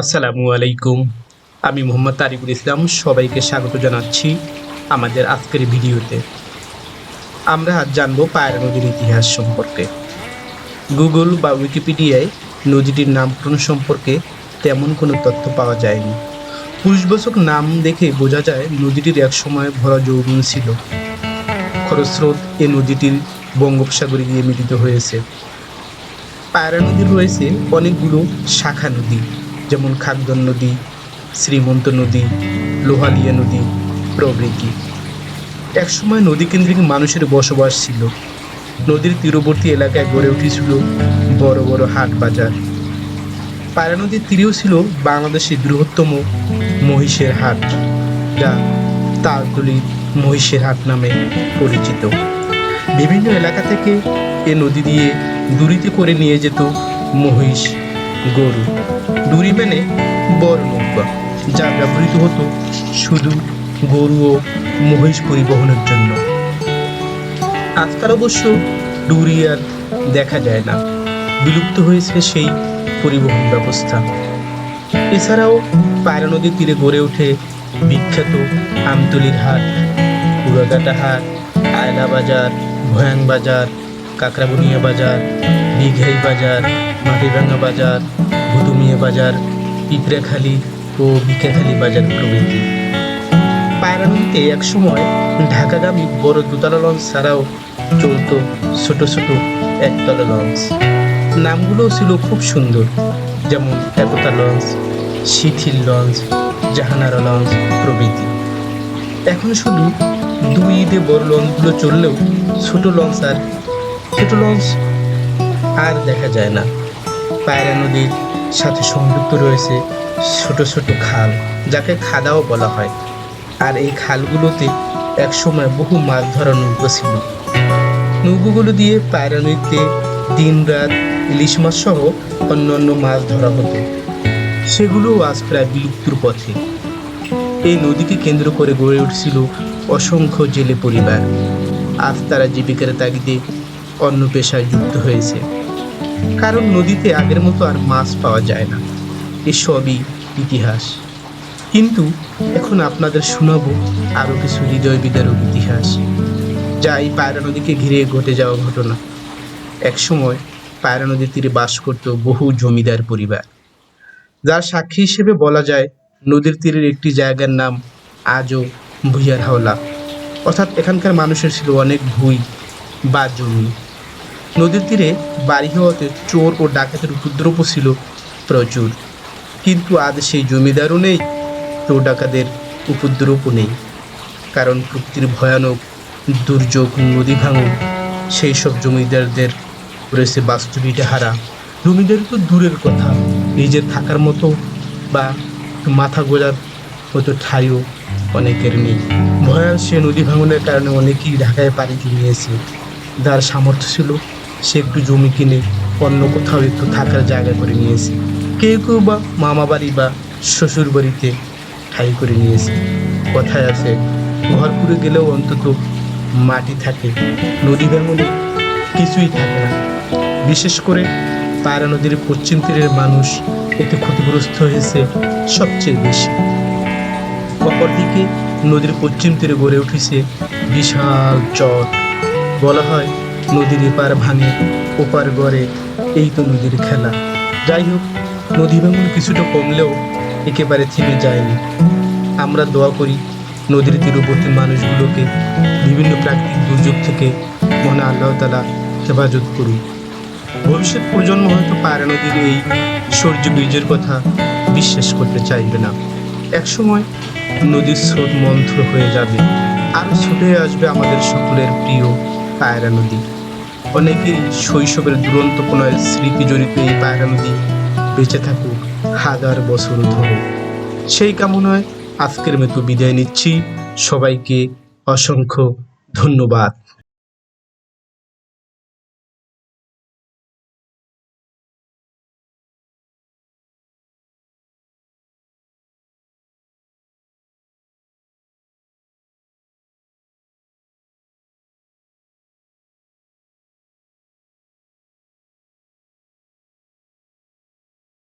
আসসালামু আলাইকুম। আমি মোহাম্মদ তারিকুল ইসলাম, সবাইকে স্বাগত জানাচ্ছি আমাদের আজকের ভিডিওতে। আমরা আজ জানব পায়রা নদীর ইতিহাস সম্পর্কে। গুগল বা উইকিপিডিয়ায় নদীটির নামকরণ সম্পর্কে তেমন কোনো তথ্য পাওয়া যায়নি। পুরুষবাচক নাম দেখে বোঝা যায় নদীটির একসময় ভরা যৌবন ছিল। খরস্রোত এ নদীটির বঙ্গোপসাগরে গিয়ে মিলিত হয়েছে। পায়রা নদীর রয়েছে অনেকগুলো শাখা নদী। যেমন খাগদন নদী, শ্রীমন্ত নদী, লোহালিয়া নদী, প্রভৃতি। একসময় নদীকেন্দ্রিক মানুষের বসবাস ছিল। নদীর তীরবর্তী এলাকায় গড়ে উঠেছিল বড় বড় হাট বাজার। পায়রা নদীর তীরেও ছিল বাংলাদেশের বৃহত্তম মহিষের হাট, যা তালতলি মহিষের হাট নামে পরিচিত। বিভিন্ন এলাকা থেকে এ নদী দিয়ে দূরিতে করে নিয়ে যেত মহিষ। গরু। দড়ি মানে বড় নৌকা যা ব্যবহৃত হতো শুধু গরু ও মহিষ পরিবহনের জন্য। আজকাল অবশ্য ডুরি আর দেখা যায় না। বিলুপ্ত হয়েছে সেই পরিবহন ব্যবস্থা। এছাড়াও পায়রা নদীর তীরে গড়ে ওঠে বিখ্যাত আমতলির হাট পুরাগাটা হাট আয়লা বাজার, ভয়াং বাজার কাকরাবুনিয়া বাজার দীঘাই বাজার মাটিরাঙ্গা বাজার ভুতুমিয়া বাজার পিঁপড়াখালি ও বিকাখালি বাজার প্রভৃতি। পায়রা নদীতে একসময় ঢাকাগামী বড় দোতলা লঞ্চ ছাড়াও চলত ছোট ছোট একতলা লঞ্চ। নামগুলোও ছিল খুব সুন্দর, যেমন Ekta launch, Shithil launch, Jahanara launch প্রভৃতি। এখন শুধু দুই ঈদে বড় লঞ্চগুলো চললেও ছোট লঞ্চ আর ছোট লঞ্চ আর দেখা যায় না। পায়রা নদীর সাথে সংযুক্ত রয়েছে ছোট ছোট খাল, যাকে খাদাও বলা হয়। আর এই খালগুলোতে একসময় বহু মাছ ধরা নৌকো ছিল। নৌকোগুলো দিয়ে পায়রা নদীতে দিন রাত ইলিশ মাছ সহ অন্যান্য মাছ ধরা হতো। সেগুলোও আজ প্রায় বিলুপ্তির পথে। এই নদীকে কেন্দ্র করে গড়ে উঠছিল অসংখ্য জেলে পরিবার। আজ তারা জীবিকার তাগিদে অন্য পেশায় যুক্ত হয়েছে। কারণ নদীতে আগের মতো আর মাছ পাওয়া যায় না। এসবই ইতিহাস। কিন্তু এখন আপনাদের শোনাবো আরও কিছু হৃদয় বিদারক ইতিহাস, যা এই পায়রা নদীকে ঘিরে ঘটে যাওয়া ঘটনা। একসময় পায়রা নদীর তীরে বাস করত বহু জমিদার পরিবার। যার সাক্ষী হিসেবে বলা যায়, নদীর তীরের একটি জায়গার নাম আজও ভুইয়ার হাওলা। অর্থাৎ এখানকার মানুষের ছিল অনেক ভুই বা জমি। নদীর তীরে বাড়ি হওয়াতে চোর ও ডাকাতের উপদ্রবও ছিল প্রচুর। কিন্তু আজ সেই জমিদারও নেই চোর ডাকাতের উপদ্রবও নেই। কারণ প্রকৃতির ভয়ানক, দুর্যোগ, নদী ভাঙন সেই সব জমিদারদের রয়েছে বাস্তবিটা হারা। জমিদার তো দূরের কথা, নিজের থাকার মতো বা মাথা গোজার মতো ঠাইও অনেকের নেই। ভয়াল সে নদী ভাঙনের কারণে অনেকেই ঢাকায় পাড়ি জমিয়েছে। যার সামর্থ্য ছিল সে একটু জমি কিনে অন্য কোথাও একটু থাকার জায়গা করে নিয়েছে। কেউ কেউ বা মামা বাড়ি বা শ্বশুর বাড়িতে ঠাই করে নিয়েছে। কথায় আছে ঘর পুড়ে গেলেও অন্তত মাটি থাকে, নদী ভাঙনে কিছুই থাকে না। বিশেষ করে পায়রা নদীর পশ্চিম তীরের মানুষ এতে ক্ষতিগ্রস্ত হয়েছে সবচেয়ে বেশি। অপরদিকে নদীর পশ্চিম তীরে গড়ে উঠেছে বিশাল চট বলা হয় নদীর এপার ভাঙে, ওপার গড়ে, এই তো নদীর খেলা। যাই হোক নদী ভাঙন কিছুটা কমলেও একেবারে থেমে যায়নি। আমরা দোয়া করি নদীর তীরবর্তী মানুষগুলোকে, বিভিন্ন প্রাকৃতিক দুর্যোগ থেকে মনে আল্লাহ তালা হেফাজত করুন। ভবিষ্যৎ প্রজন্ম হয়তো পায়রা নদীর এই সূর্য বীর্যের কথা বিশ্বাস করতে চাইবে না। একসময় নদীর স্রোত মন্থর হয়ে যাবে, আর ছুটে আসবে আমাদের সকলের প্রিয় পায়রা নদী। অনেকেই শৈশবের দুরন্ত কোনো স্মৃতি জড়িত এই পায়রা নদী বেঁচে থাকুক হাজার বছর ধরে। সেই কামনায় আজকের মতো বিদায় নিচ্ছি। সবাইকে অসংখ্য ধন্যবাদ।